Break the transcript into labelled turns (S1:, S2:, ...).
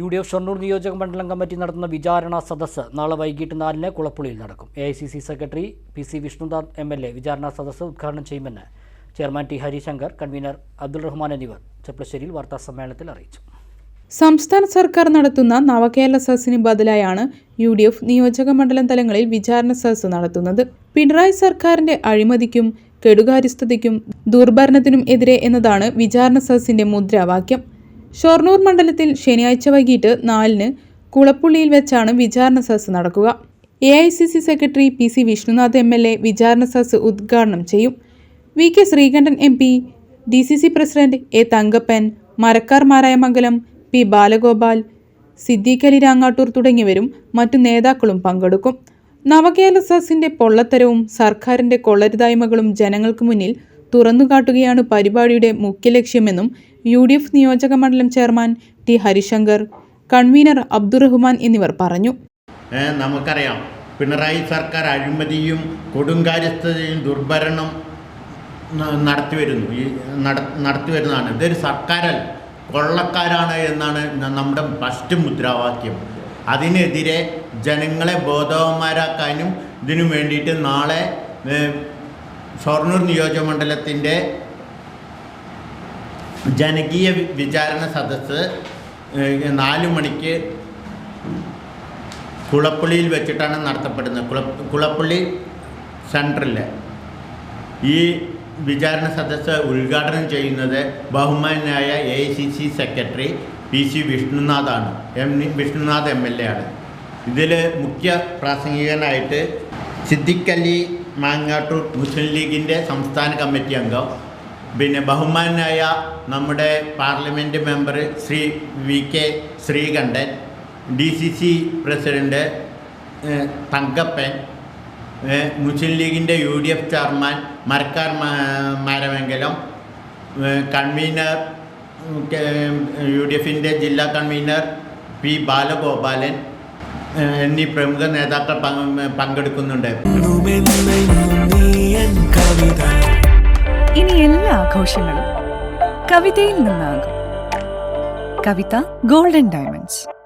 S1: U D F Shoranur നിയോജക മണ്ഡലം committee നടത്തുന്ന വിചാരണ സദസ് നാളെ വൈകിട്ട് നാലിന് കുളപ്പുള്ളിയിൽ നടക്കും. A I C C secretary P C Vishnudas M L A വിചാരണ സദസ്സ് ഉദ്ഘാടനം ചെയ്യുമെന്ന് chairman T Harishankar convener Abdul Rahman എന്നിവർ ചെപ്ലശ്ശേരിയിൽ വാർത്താസമ്മേളനത്തിൽ അറിയിച്ചു.
S2: സംസ്ഥാന സർക്കാർ നടത്തുന്ന നവകേരള സദസ്സിന് ബദലായാണ് യു ഡി എഫ് നിയോജക മണ്ഡലം തലങ്ങളിൽ വിചാരണ സദസ്സ് നടത്തുന്നത്. പിണറായി സർക്കാരിന്റെ അഴിമതിക്കും കെടുകാര്യസ്ഥതയ്ക്കും ദുർഭരണത്തിനും എതിരെ എന്നതാണ് വിചാരണ സദസ്സിന്റെ മുദ്രാവാക്യം. ഷൊർണൂർ മണ്ഡലത്തിൽ ശനിയാഴ്ച വൈകിട്ട് നാലിന് കുളപ്പുള്ളിയിൽ വെച്ചാണ് വിചാരണ സസ് നടക്കുക. A I C C secretary P C Vishnunath M L A വിചാരണ സസ് ഉദ്ഘാടനം ചെയ്യും. V K Sreekandan M P D C C president A Thankappan Marakkar Marayamangalam P Balagopal Siddique Ali Rangattur തുടങ്ങിയവരും മറ്റു നേതാക്കളും പങ്കെടുക്കും. നവകേരള സദസ്സിന്റെ പൊള്ളത്തരവും സർക്കാരിന്റെ കൊള്ളരുതായ്മകളും ജനങ്ങൾക്ക് മുന്നിൽ തുറന്നുകാട്ടുകയാണ് പരിപാടിയുടെ മുഖ്യ ലക്ഷ്യമെന്നും യു ഡി എഫ് നിയോജക മണ്ഡലം chairman T Harishankar convener Abdurahman എന്നിവർ പറഞ്ഞു.
S3: നമുക്കറിയാം. പിണറായി സർക്കാർ അഴിമതിയും കൊടുങ്കാര്യസ്ഥതയും ദുർഭരണം നടത്തി വരുന്നു ഈ നട- നടത്തി വരുന്നതാണ് ഇതൊരു സർക്കാരല്ല കൊള്ളക്കാരാണ് എന്നാണ് നമ്മുടെ ഫസ്റ്റ് മുദ്രാവാക്യം. അതിനെതിരെ ജനങ്ങളെ ബോധവന്മാരാക്കാനും ഇതിനു വേണ്ടിയിട്ട് നാളെ ഷൊർണൂർ നിയോജകമണ്ഡലത്തിന്റെ ജനകീയ വിചാരണ സദസ്സ് നാലു മണിക്ക് കുളപ്പള്ളിയിൽ വെച്ചിട്ടാണ് നടത്തപ്പെടുന്നത്. കുള കുളപ്പള്ളി സെന്ററിൽ ഈ വിചാരണ സദസ്സ് ഉദ്ഘാടനം ചെയ്യുന്നത് ബഹുമാനായ A C C secretary P C വിഷ്ണുനാഥാണ്. M Vishnunath M L A ആണ്. ഇതിൽ മുഖ്യ പ്രാസംഗികനായിട്ട് സിദ്ദിഖ് അലി മാങ്ങാട്ടൂർ മുസ്ലിം ലീഗിന്റെ സംസ്ഥാന കമ്മിറ്റി അംഗം. പിന്നെ ബഹുമാനായ നമ്മുടെ parliament member Shri V K Sreekandan D C C president Thankappan Muslim ലീഗിന്റെ U D F chairman Marakkar Maramangalam convener U D എഫിന്റെ ജില്ലാ കൺവീനർ പി ബാലഗോപാലൻ എന്നീ പ്രമുഖ നേതാക്കൾ പങ്ക് പങ്കെടുക്കുന്നുണ്ട്.
S4: ഇനി എല്ലാ ആഘോഷങ്ങളും കവിതയിൽ നിന്നാകും. Kavitha golden diamonds.